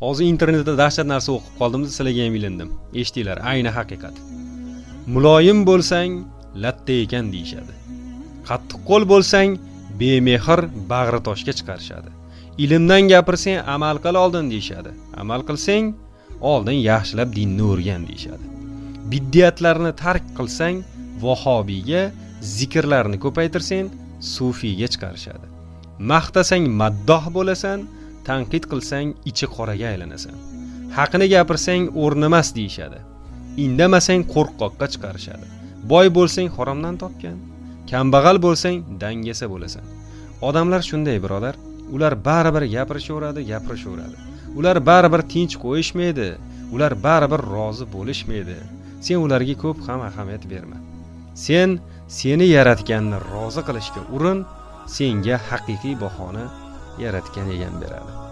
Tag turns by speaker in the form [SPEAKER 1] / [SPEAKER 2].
[SPEAKER 1] hozir internetda dahshat narsa o'qib qoldim sizlarga ham ilindim. Eshitinglar ayni haqiqat. Muloyim bo'lsang latta ekan deyishadi. Qattiq qo'l bo'lsang bemehr bag'ri toshga chiqarishadi. Ilmdan gapirsang amal qil oldin deyishadi. Amal qilsang oldin yaxshilab dinni o'rgan deyishadi. Biddiyatlarni tark qilsang vahobiyga zikrlarni ko'paytirsang sufiyga chiqarishadi. Maqtasang maddoh bo'lasan tanqid qilsang ichi qoraga aylanasan. Haqni gapirsang o'rnimas deyishadi. Indamasang qo'rqoqqa chiqarishadi. Boy bo'lsang haromdan topgan. Kambag'al bo'lsang dangasa bo'lasan. Odamlar shunday birodar. Ular baribir gapirishaveradi gapirishaveradi. Ular baribir tinch qo'yishmaydi. Ular baribir rozi bo'lishmaydi. Sen ularga ko'p ham ahamiyat berma. Sen seni yaratganni rozi qilishga urin senga haqiqiy bahoni yaratgan egan beradi